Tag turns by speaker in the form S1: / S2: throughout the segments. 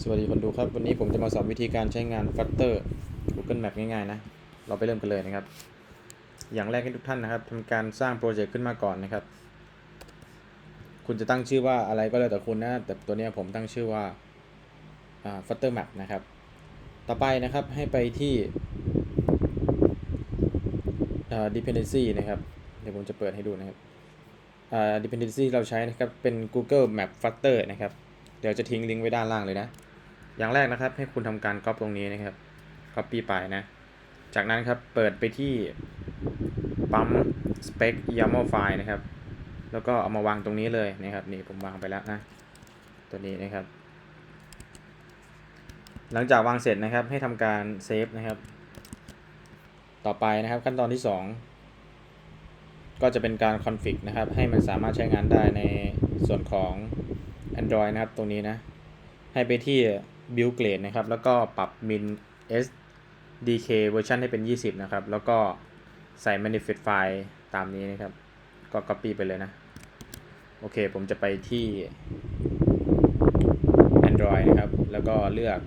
S1: สวัสดีคนดูครับวันนี้ผมจะมาสอนวิธีการใช้งาน Flutter Google Map ง่ายๆนะ เราไปเริ่มกันเลยนะครับ อย่างแรกให้ทุกท่านนะครับทำการสร้างโปรเจกต์ขึ้นมาก่อนนะครับ คุณจะตั้งชื่อว่าอะไรก็แล้วแต่คุณนะ แต่ตัวนี้ผมตั้งชื่อว่า Flutter Map นะครับ ต่อไปนะครับให้ไปที่อ่า dependency นะครับ เดี๋ยวผมจะเปิดให้ดูนะครับอ่า dependency เราใช้นะครับเป็น Google Map Flutter นะครับเดี๋ยวจะทิ้งลิงก์ไว้ด้านล่างเลยนะ อย่างแรกนะครับ ให้คุณทำการก๊อปตรงนี้นะครับ copy ไปนะ จากนั้นครับเปิดไปที่ปั๊ม spec YAML file นะครับ แล้วก็เอามาวางตรงนี้เลยนะครับ นี่ผมวางไปแล้วนะ ตัวนี้นะครับ หลังจากวางเสร็จนะครับ ให้ทำการเซฟนะครับ ต่อไปนะครับขั้นตอนที่ 2 ก็จะเป็นการคอนฟิกนะครับ ให้มันสามารถใช้งานได้ในส่วนของ Android นะครับ ตรงนี้นะ ให้ไปที่ build grade นะครับ แล้วก็ปรับ min SDK เวอร์ชันให้เป็น 20 นะครับ แล้วก็ใส่ manifest file ตามนี้นะครับ ก็ copy ไปเลยนะ โอเค ผมจะไปที่ Android นะครับ แล้วก็เลือก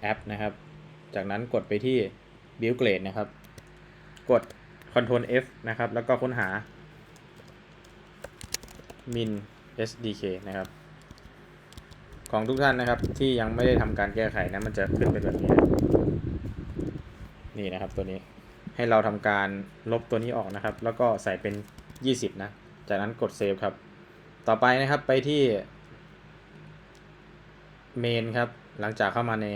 S1: แอปนะครับ จากนั้นกดไปที่ build grade นะครับ กด Ctrl F นะครับ แล้วก็ค้นหา min SDK นะครับ ของทุกท่านนะครับ ที่ยังไม่ได้ทำการแก้ไขนะมันจะขึ้นเป็นแบบนี้นะนี่นะครับตัวนี้ให้เราทำการลบตัวนี้ออกนะครับ แล้วก็ใส่เป็น 20 นะ จากนั้นกดเซฟครับ ต่อไปนะครับไปที่เมนครับ หลังจากเข้ามาใน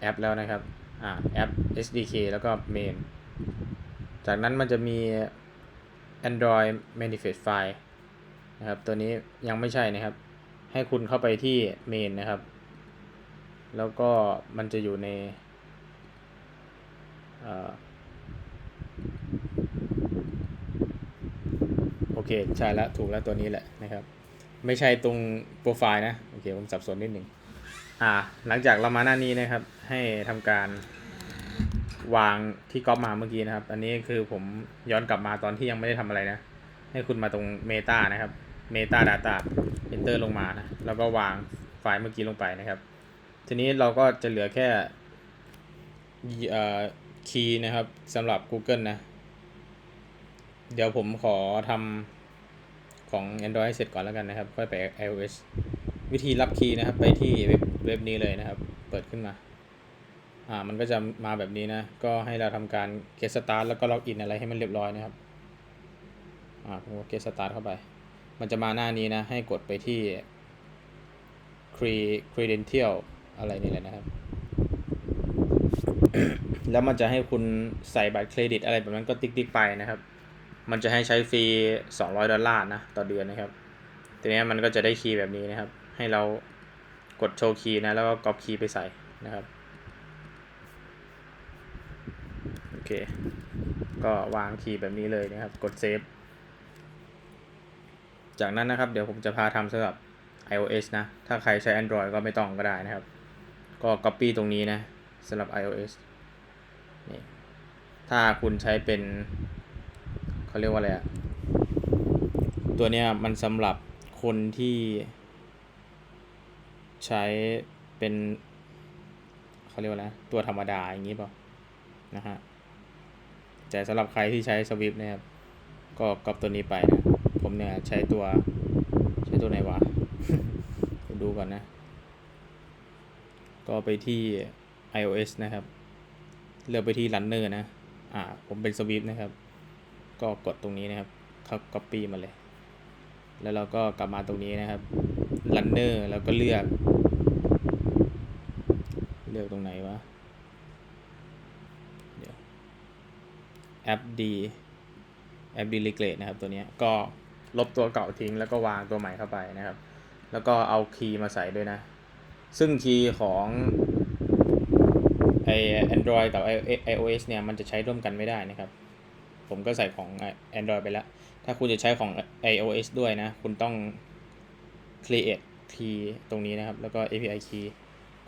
S1: แอปแล้วนะครับ อ่าแอป SDK แล้วก็เมนจากนั้นมันจะมี Android Manifest File นะครับ ตัวนี้ยังไม่ใช่นะครับ ให้คุณเข้าไปที่เมนนะครับ แล้วก็มันจะอยู่ในอโอเค ใช่แล้วถูกแล้วตัวนี้แหละนะครับ ไม่ใช่ตรงโปรไฟล์นะ โอเค ผมสับสนนิดหนึ่งอ่า หลังจากเรามาหน้านี้นะครับ ให้ทำการวางที่ก๊อปมาเมื่อกี้นะครับ อันนี้คือผมย้อนกลับมาตอนที่ยังไม่ได้ทำอะไรนะ ให้คุณมาตรง Meta นะครับ Meta Data Enter ลงมานะแล้วก็วางไฟล์เมื่อกี้ลงไปนะครับ ทีนี้เราก็จะเหลือแค่เอ่อคีย์นะครับสำหรับ Google นะ เดี๋ยวผมขอทำของ Android เสร็จก่อนแล้วกันนะครับ ค่อยไป iOS วิธีรับคีย์นะครับไปที่เว็บเว็บนี้เลยนะครับ เปิดขึ้นมา อ่า มันก็จะมาแบบนี้นะ ก็ให้เราทำการ get start แล้วก็ล็อกอินอะไรให้มันเรียบร้อยนะครับ อ่าผมก็ get start เข้าไป มันจะมาหน้านี้นะ ให้กดไปที่ cre- credential อะไรนี่แหละนะครับ แล้วมันจะให้คุณใส่บัตรเครดิตอะไรแบบนั้นก็ติ๊กติ๊กไปนะครับ มันจะให้ใช้ฟรี 200 ดอลลาร์นะ ต่อเดือนนะครับ ทีนี้มันก็จะได้คีย์แบบนี้นะครับ ให้เรากดโชว์คีย์นะ แล้วก็ก๊อปคีย์ไปใส่นะครับ โอเค ก็วางคีย์แบบนี้เลยนะครับ กดเซฟ จากนั้นนะครับเดี๋ยวผมจะพาทำสำหรับ iOS นะ ถ้าใครใช้ Android ก็ไม่ต้องก็ได้นะครับ ก็ Copy ตรงนี้นะสำหรับ iOS นี่ถ้าคุณใช้เป็นเขาเรียกว่าอะไรอะตัวเนี้ยมันสำหรับคนที่ใช้เป็นเขาเรียกว่าอะไรตัวธรรมดาอย่างนี้เปล่านะฮะแต่สำหรับใครที่ใช้ Swift นะครับก็ก๊อปตัวนี้ไปนะ ผมเนี่ยใช้ตัว ใช้ตัวไหนวะดูก่อนนะ ก็ไปที่ iOS นะครับ เลือกไปที่ Runner นะ อ่า ผมเป็น Swift นะครับ ก็กดตรงนี้นะครับเข้า Copy มาเลย แล้วเราก็กลับมาตรงนี้นะครับ Runner แล้วก็เลือก เลือกตรงไหนวะเดี๋ยวแอป D แอป Delegate นะครับตัวนี้ก็ ลบตัวเก่าทิ้งแล้วก็วางตัวใหม่เข้าไปนะครับ แล้วก็เอาคีย์มาใส่ด้วยนะ ซึ่งคีย์ของไอ Android กับ iOS เนี่ยมันจะใช้ร่วมกันไม่ได้นะครับ ผมก็ใส่ของ Android ไปแล้ว ถ้าคุณจะใช้ของ iOS ด้วยนะ คุณต้อง create key ตรงนี้นะครับ แล้วก็ API key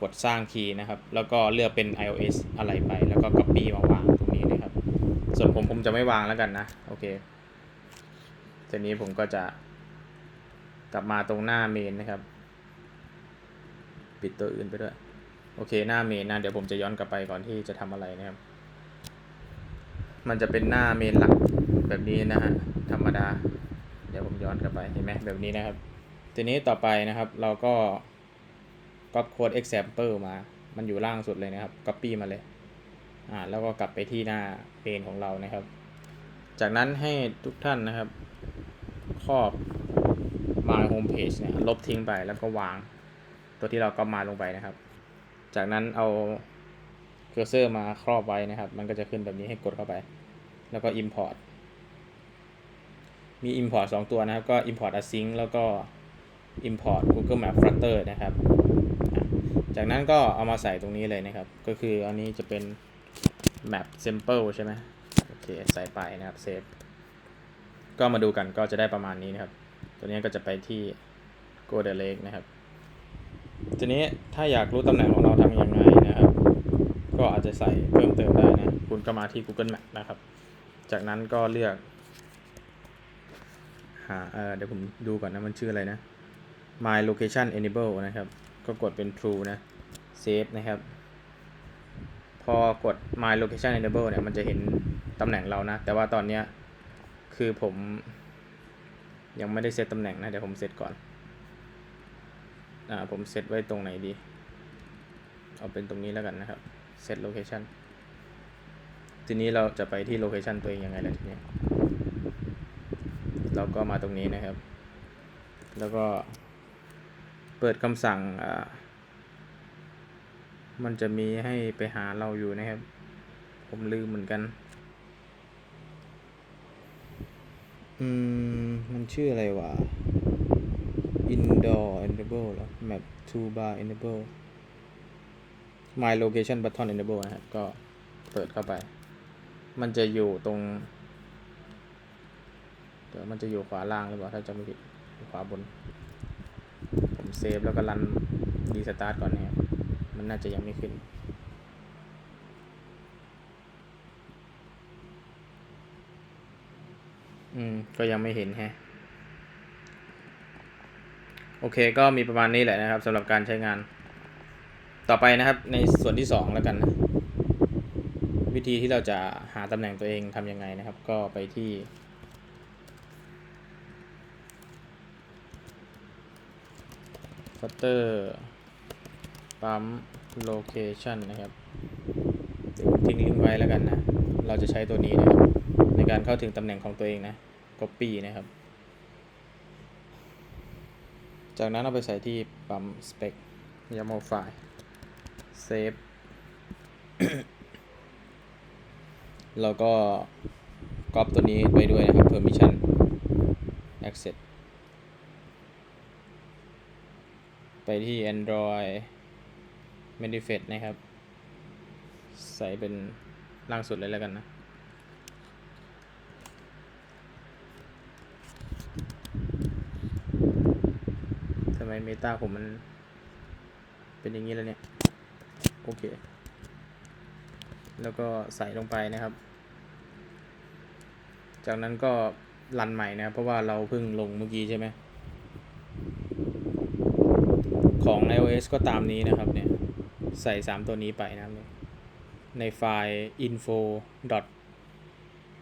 S1: กดสร้าง key นะครับ แล้วก็เลือกเป็น iOS อะไรไป แล้วก็ copy มาวางตรงนี้นะครับ ส่วนผมผมจะไม่วางแล้วกันนะ โอเค ทีนี้ผมก็จะกลับมาตรงหน้าเมนนะครับ ปิดตัวอื่นไปด้วย โอเคหน้าเมนนะเดี๋ยวผมจะย้อนกลับไปก่อนที่จะทำอะไรนะครับ มันจะเป็นหน้าเมนหลักแบบนี้นะฮะธรรมดา เดี๋ยวผมย้อนกลับไปเห็นไหมแบบนี้นะครับ ทีนี้ต่อไปนะครับเราก็ก๊อปโค้ด example มา มันอยู่ล่างสุดเลยนะครับ copy มาเลยอ่าแล้วก็กลับไปที่หน้าเพนของเรานะครับ จากนั้นให้ทุกท่านนะครับ ครอบ my home page เนี่ยลบทิ้งไปแล้วก็วาง ตัวที่เราก็มาลงไปนะครับ จากนั้นเอาเคอร์เซอร์มาครอบไว้นะครับ มันก็จะขึ้นแบบนี้ให้กดเข้าไป แล้วก็ import มี import 2 ตัวนะครับ ก็ import async แล้วก็ import google map flutter นะครับ จากนั้นก็เอามาใส่ตรงนี้เลยนะครับ ก็คืออันนี้จะเป็น map sample ใช่ไหมโอเค ใส่ไปนะครับ save ก็มาดูกันก็จะได้ประมาณนี้นะครับ ตัวนี้ก็จะไปที่ go the lake นะครับ ทีนี้ถ้าอยากรู้ตำแหน่งของเราทำยังไงนะครับ ก็อาจจะใส่เพิ่มเติมได้นะ คุณก็มาที่ Google Map นะครับ จากนั้นก็เลือกหาเเดี๋ยวผมดูก่อนนะมันชื่ออะไรนะ My Location Enable นะครับ ก็กดเป็น True นะ Save นะครับ พอกด My Location Enable เนี่ยมันจะเห็นตำแหน่งเรานะ แต่ว่าตอนเนี้ย คือผม ยังไม่ได้เซตตำแหน่งนะ เดี๋ยวผมเซตก่อนอ่าผมเซตไว้ตรงไหนดี เอาเป็นตรงนี้แล้วกันนะครับ set location ทีนี้เราจะไปที่ location ตัวเองยังไงล่ะทีนี้เราก็มาตรงนี้นะครับ แล้วก็เปิดคำสั่งอ่ามันจะมีให้ไปหาเราอยู่นะครับ ผมลืมเหมือนกัน อืม มันชื่ออะไรวะ indoor enable หรอ map toolbar enable my location button enable นะครับก็เปิดเข้าไป มันจะอยู่ตรง เดี๋ยวมันจะอยู่ขวาล่างหรือเปล่า ถ้าจะไม่ผิด ขวาบน ผมเซฟแล้วก็รันรีสตาร์ทก่อนนะครับ มันน่าจะยังไม่ขึ้น อืม ก็ยังไม่เห็นแฮะ โอเค ก็มีประมาณนี้แหละนะครับสำหรับการใช้งาน ต่อไปนะครับ ในส่วนที่สองแล้วกันนะ วิธีที่เราจะหาตำแหน่งตัวเองทำยังไงนะครับ ก็ไปที่ Flutter ปั๊ม location นะครับทิ้งลิงก์ไว้แล้วกันนะ เราจะใช้ตัวนี้นะครับ การเข้าถึงตำแหน่งของตัวเองนะ copy นะครับ จากนั้นเอาไปใส่ที่ปั๊ม spec YAML file save แล้วก็ก๊อปตัวนี้ไปด้วยนะครับ permission access ไปที่ Android manifest นะครับ ใส่เป็นล่างสุดเลยแล้วกันนะ ทำไม เมตาผมมัน เป็นอย่างนี้แล้วเนี่ย โอเค แล้วก็ใส่ลงไปนะครับ จากนั้นก็รันใหม่นะเพราะว่าเราเพิ่งลงเมื่อกี้ใช่ไหมของ iOS ก็ตามนี้นะครับเนี่ย ใส่ 3 ตัวนี้ไปนะครับในไฟล์ info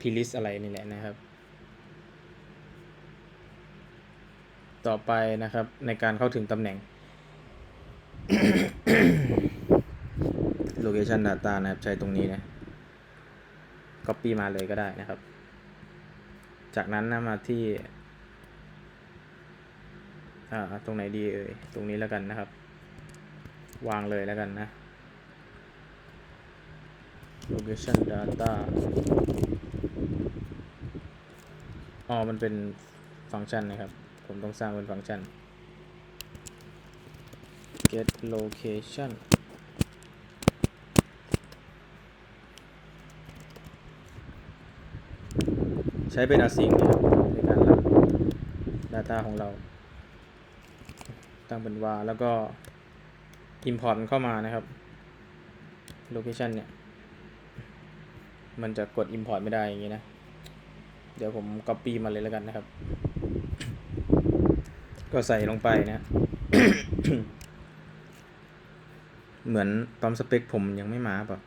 S1: plist อะไรนี่แหละนะครับ ต่อไปนะครับ ในการเข้าถึงตำแหน่ง location data นะครับใช้ตรงนี้นะ copy มาเลยก็ได้นะครับ จากนั้นนะมาที่อ่าตรงไหนดีเอ่ยตรงนี้แล้วกันนะครับ วางเลยแล้วกันนะ location data อ๋อ มันเป็นฟังก์ชันนะครับ ผมต้องสร้างเป็นฟังก์ชัน get location ใช้เป็น async ในการรับ data ของเรา ตั้งเป็นว่าแล้วก็ import มันเข้ามานะครับ location เนี่ย มันจะกด import ไม่ได้อย่างนี้นะ เดี๋ยวผม copy มาเลยแล้วกันนะครับ ก็ใส่ลงไปนะ เหมือนตอมสเปคผมยังไม่มาป่ะ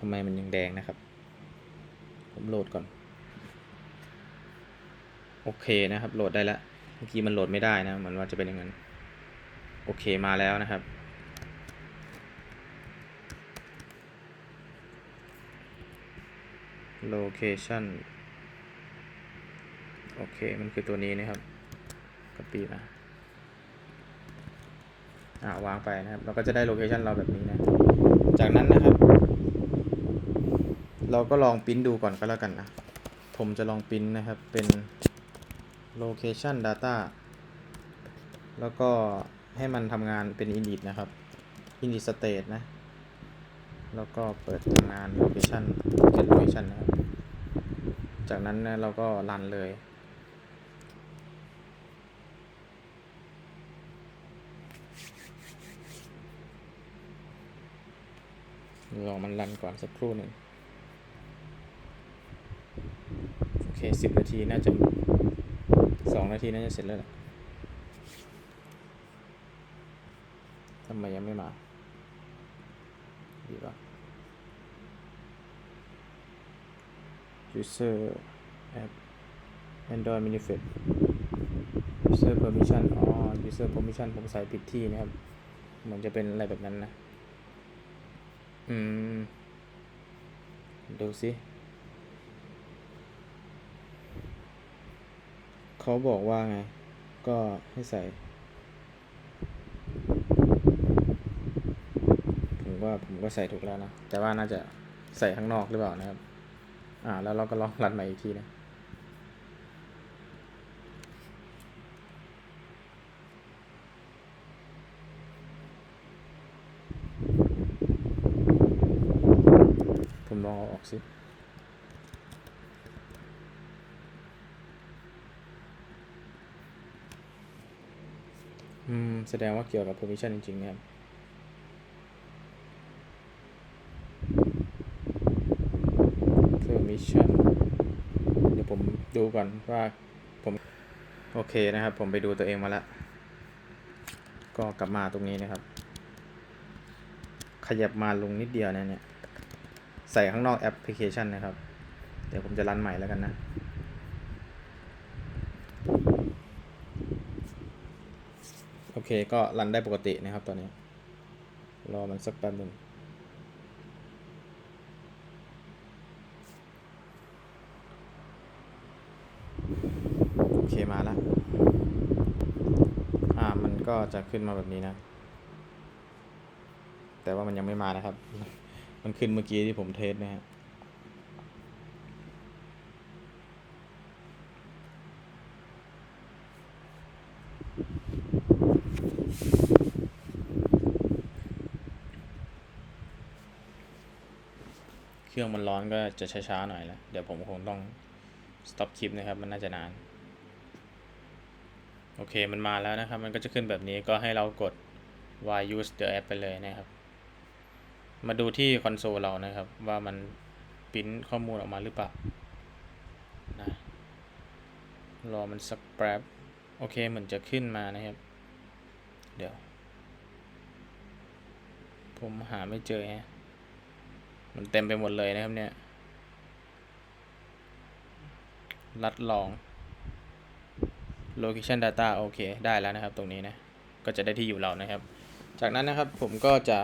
S1: ทำไมมันยังแดงนะครับ ผมโหลดก่อน โอเคนะครับ โหลดได้แล้ว เมื่อกี้มันโหลดไม่ได้นะ เหมือนว่าจะเป็นอย่างนั้น โอเคมาแล้วนะครับ location โอเค มันคือตัวนี้นะครับ copy มาอ่าวางไปนะครับเราก็จะได้โลเคชันเราแบบนี้นะ จากนั้นนะครับ เราก็ลองปริ้นดูก่อนก็แล้วกันนะ ผมจะลองปริ้นนะครับเป็น location data แล้วก็ให้มันทำงานเป็น init นะครับ init state นะ แล้วก็เปิดทำงาน location get location นะครับ จากนั้นนะเราก็รันเลย ลองมันรันก่อนสักครู่หนึ่งโอเคสิบนาทีน่าจะสองนาทีน่าจะเสร็จแล้วแหละทำไมยังไม่มา ดีป่ะ user app android manifest user permission อ๋อ user permission ผมใส่ผิดที่นะครับ เหมือนจะเป็นอะไรแบบนั้นนะ อืม ดูสิ เขาบอกว่าไง ก็ให้ใส่ ผมว่าผมก็ใส่ถูกแล้วนะ แต่ว่าน่าจะใส่ข้างนอกหรือเปล่านะครับ อ่า แล้วเราก็ลองรันใหม่อีกทีนะ ผม ลองเอาออกสิอืม แสดงว่าเกี่ยวกับ permission จริงๆนะครับ permission เดี๋ยวผมดูก่อนว่าผม โอเคนะครับ ผมไปดูตัวเองมาแล้ว ก็กลับมาตรงนี้นะครับ ขยับมาลงนิดเดียวนะเนี่ย ใส่ข้างนอกแอปพลิเคชันนะครับ เดี๋ยวผมจะรันใหม่แล้วกันนะโอเคก็รันได้ปกตินะครับตอนนี้ รอมันสักแป๊บนึงโอเคมาแล้วอ่ามันก็จะขึ้นมาแบบนี้นะ แต่ว่ามันยังไม่มานะครับ มันขึ้นเมื่อกี้ที่ผมเทสนะฮะเครื่องมันร้อนก็จะช้าๆหน่อยแล้ว เดี๋ยวผมคงต้อง stop คลิปนะครับ มันน่าจะนาน โอเค มันมาแล้วนะครับ มันก็จะขึ้นแบบนี้ก็ให้เรากด why use the app ไปเลยนะครับ มาดูที่คอนโซลเรานะครับ ว่ามันปริ้นข้อมูลออกมาหรือเปล่านะรอมันสักแป๊บโอเคเหมือนจะขึ้นมานะครับ เดี๋ยว ผมหาไม่เจอฮะมันเต็มไปหมดเลยนะครับเนี่ย รัดลอง location data โอเค ได้แล้วนะครับตรงนี้นะ ก็จะได้ที่อยู่เรานะครับ จากนั้นนะครับผมก็จะ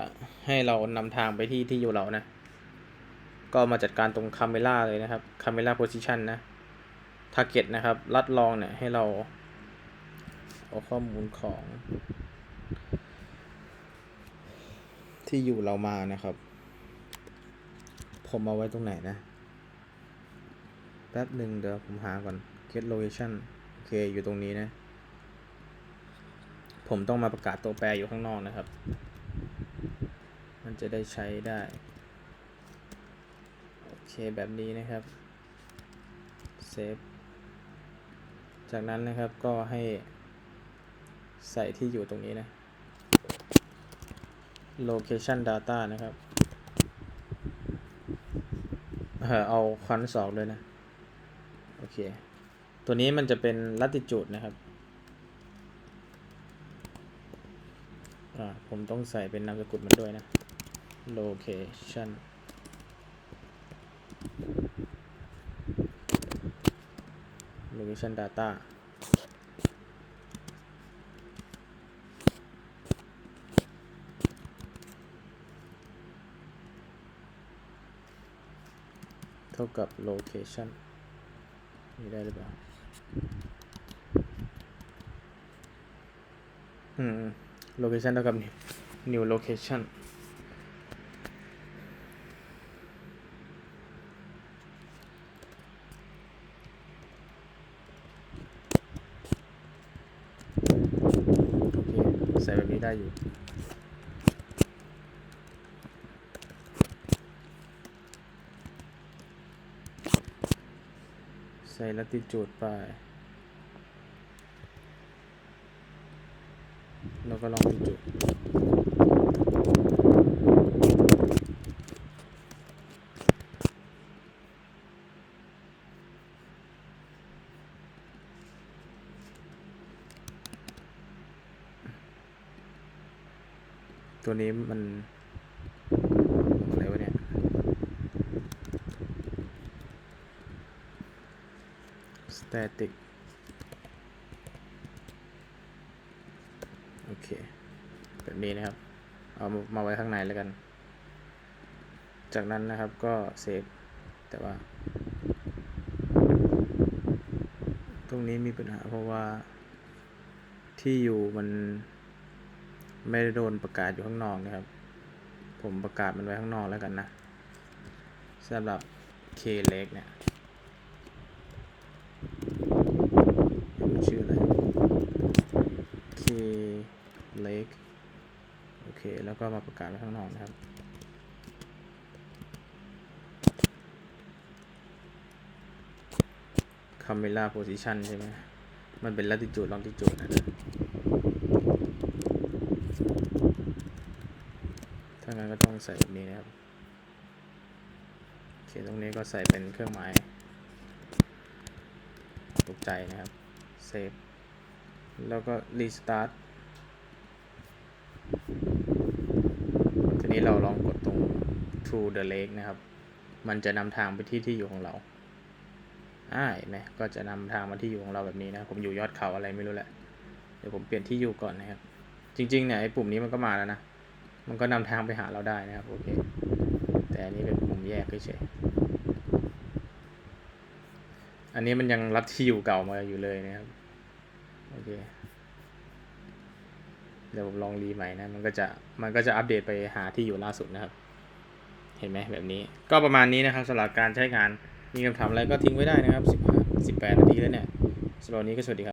S1: ให้เรานำทางไปที่ที่อยู่เรานะ ก็มาจัดการตรง camera เลยนะครับ camera position นะ target นะครับรัดลองเนี่ยให้เราเอาข้อมูลของ ที่อยู่เรามานะครับ ผมเอาไว้ตรงไหนนะ แป๊บหนึ่งเดี๋ยวผมหาก่อน get location โอเค อยู่ตรงนี้นะ ผมต้องมาประกาศตัวแปรอยู่ข้างนอกนะครับ มันจะได้ใช้ได้ โอเคแบบนี้นะครับ เซฟ จากนั้นนะครับก็ให้ใส่ที่อยู่ตรงนี้นะ location data นะครับ เออเอาคอนสอบเลยนะ โอเค ตัวนี้มันจะเป็น latitude นะครับ อ่า ผมต้องใส่เป็นนามสกุลมันด้วยนะ location location data เท่ากับ location นี่ได้หรือเปล่า อืม location เท่ากับ new location โอเคใส่แบบนี้ได้อยู่ใส่ลัติจูดไป แล้วก็ลองติจูดตัวนี้มันอะไรวะเนี่ย static โอ เคแบบนี้นะครับ เอามาไว้ข้างในแล้วกัน จากนั้นนะครับก็เซฟแต่ว่า ตรงนี้มีปัญหาเพราะว่าที่อยู่มันไม่ได้โดนประกาศอยู่ข้างนอกนะครับ ผมประกาศมันไว้ข้างนอกแล้วกันนะสำหรับ K เล็กเนี่ย มันชื่ออะไร K Lake โอเค แล้ว ก็มาประกาศไว้ข้างนอกนะครับ Camera Position ใช่ไหมมันเป็น latitude longitude นะนะถ้างั้นก็ต้องใส่แบบนี้นะครับโอเคตรงนี้ก็ใส่เป็นเครื่องหมายตกใจนะครับเซฟแล้วก็ restart ที นี้เราลองกดตรง to the lake นะครับ มันจะนำทางไปที่ที่อยู่ของเราอ่าเห็นไหมก็จะนำทางมาที่อยู่ของเราแบบนี้นะ ผมอยู่ยอดเขาอะไรไม่รู้แหละ เดี๋ยวผมเปลี่ยนที่อยู่ก่อนนะครับ จริงๆเนี่ยไอ้ปุ่มนี้มันก็มาแล้วนะ มันก็นำทางไปหาเราได้นะครับโอเค แต่อันนี้เป็นมุมแยกเฉยอันนี้มันยังรับที่อยู่เก่ามาอยู่เลยนะครับ โอเค เดี๋ยวผมลองรีใหม่นะ มันก็จะ มันก็จะอัปเดตไปหาที่อยู่ล่าสุดนะครับ เห็นไหมแบบนี้ ก็ประมาณนี้นะครับสำหรับการใช้งาน มีคำถามอะไรก็ทิ้งไว้ได้นะครับ 15 18 นาทีแล้วเนี่ยสำหรับวันนี้ก็สวัสดีครับ